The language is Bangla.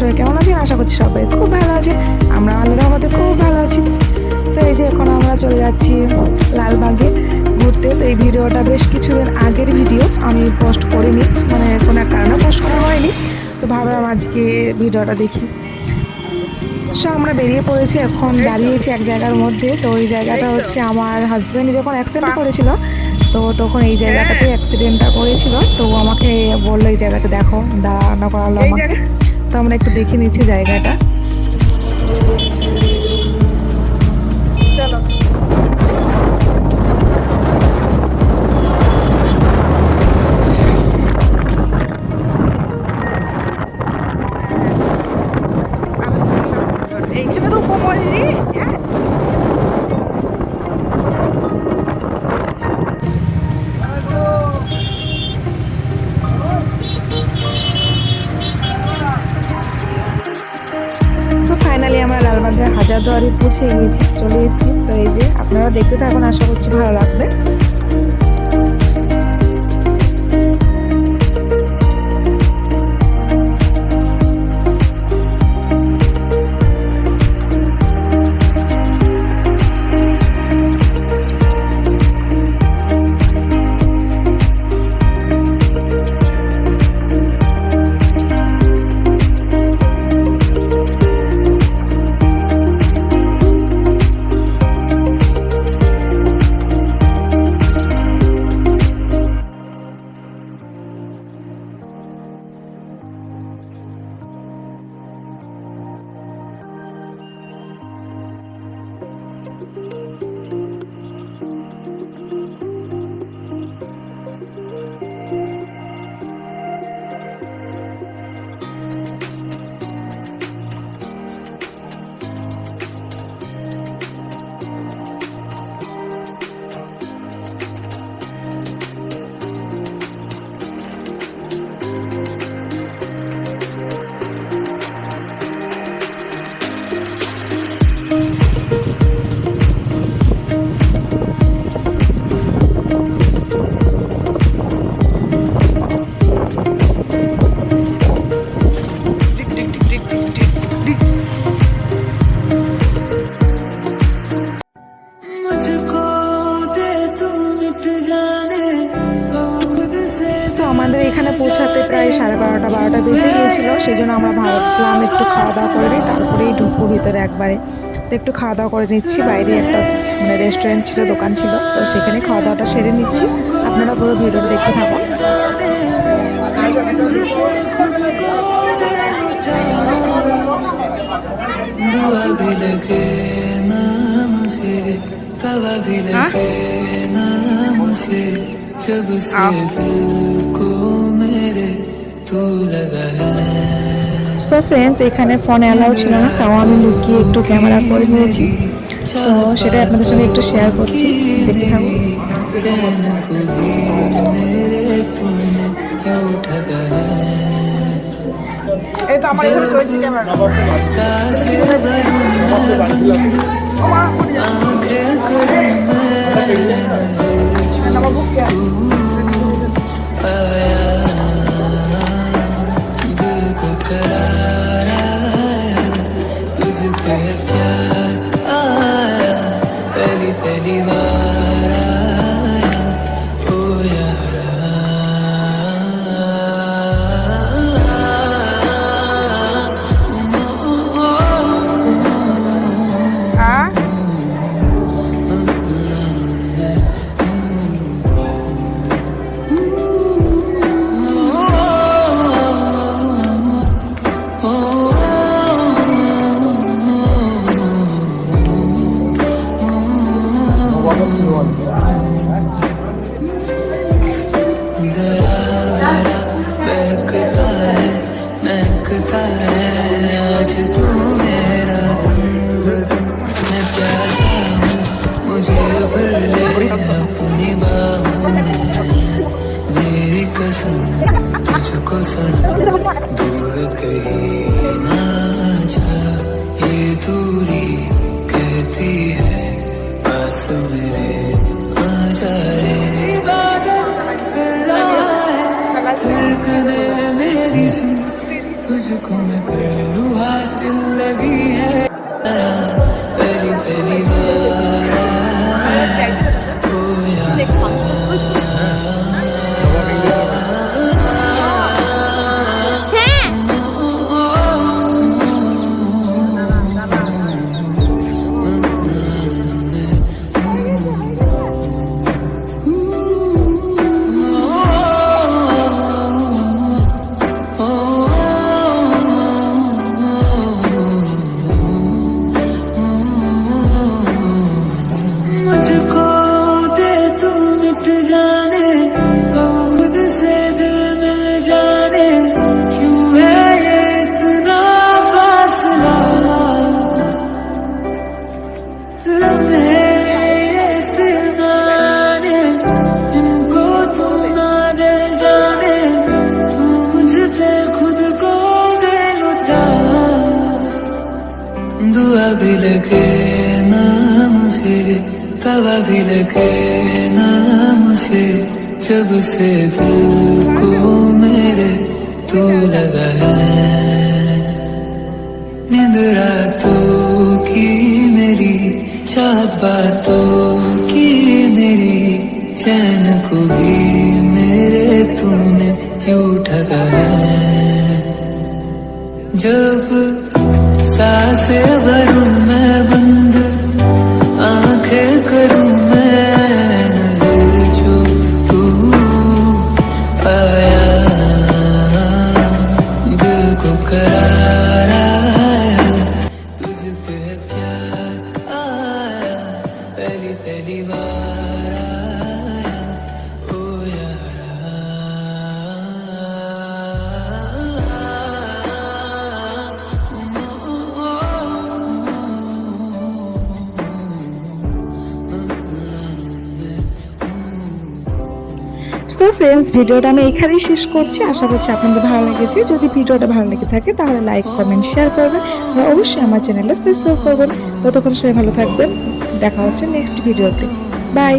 সবাই কেমন আছেন? আশা করছি সবাই খুব ভালো আছে। আমরা আল্লাহর আমাদের খুব ভালো আছি। তো এই যে এখন আমরা চলে যাচ্ছি লালবাগে ঘুরতে। তো এই ভিডিওটা বেশ কিছুদিন আগের ভিডিও। আমি পোস্ট করিনি মানে কোনো এক কারণে পোস্ট করা হয়নি। তো ভাবলাম আজকে ভিডিওটা দেখি। সো আমরা বেরিয়ে পড়েছি এখন দাঁড়িয়েছি এক জায়গার মধ্যে। তো ওই জায়গাটা হচ্ছে আমার হাজব্যান্ড যখন অ্যাক্সিডেন্ট করেছিল তো তখন এই জায়গাটাতে অ্যাক্সিডেন্টটা করেছিল তো আমাকে বলল এই জায়গাটা দেখো দাঁড়ানো করালো আমাকে। তো আমরা একটু দেখে নিচ্ছি জায়গাটা। হাজারদুয়ারি নিয়েছি চলে এসেছি। তো এই যে আপনারা দেখতে থাকুন আশা করছি ভালো লাগবে। পৌঁছাতে প্রায় সাড়ে বারোটা বারোটা বেজে গিয়েছিল সেই জন্য আমরা ভাবলাম একটু খাওয়া দাওয়া করে নিই তারপরেই ঢুকবো ভিতরে একবারে তো একটু খাওয়া দাওয়া করে নিচ্ছি বাইরে একটা মানে রেস্টুরেন্ট ছিল দোকান ছিল তো সেখানে খাওয়া দাওয়াটা সেরে নিচ্ছি আপনারা পুরো ভিডিওটা দেখতে থাকুন दुआ भी लगे ना मुझे तवा भी लगे ना मुझे जब से दिल को मेरे तू लगा है সো ফ্রেন্ডস এখানে ফোন অ্যালাউ ছিল না তাও আমি লুকিয়ে একটু ক্যামেরা করে নিয়েছি। তো সেটা আপনাদের সঙ্গে একটু শেয়ার করছি দেখে থাকুন। এই তো আমার এখানে ক্যামেরা Yeah. दूरी कहती है पास मेरे आ जाए इबादत कर रहा है धड़कने मेरी सुन तुझ तुझको मैं कर लूँ हासिल लगी है। दुआ भी लगे ना मुझे तवा भी लगे ना मुझे जब से दिल को मेरे तू लगा है नींद रातों की मेरी चाहत बातों की मेरी, चैन को भी मेरे तूने क्यों ठगा है। जब ശ്വാസ വരുന്ന তো ফ্রেন্ডস ভিডিওটা আমি এখানেই শেষ করছি। আশা করছি আপনাদের ভালো লেগেছে। যদি ভিডিওটা ভালো লেগে থাকে, তাহলে লাইক কমেন্ট শেয়ার করবেন বা অবশ্যই আমার চ্যানেলটা সাবস্ক্রাইব করবেন। ততক্ষণ সবাই ভালো থাকবেন। দেখা হচ্ছে নেক্সট ভিডিওতে বাই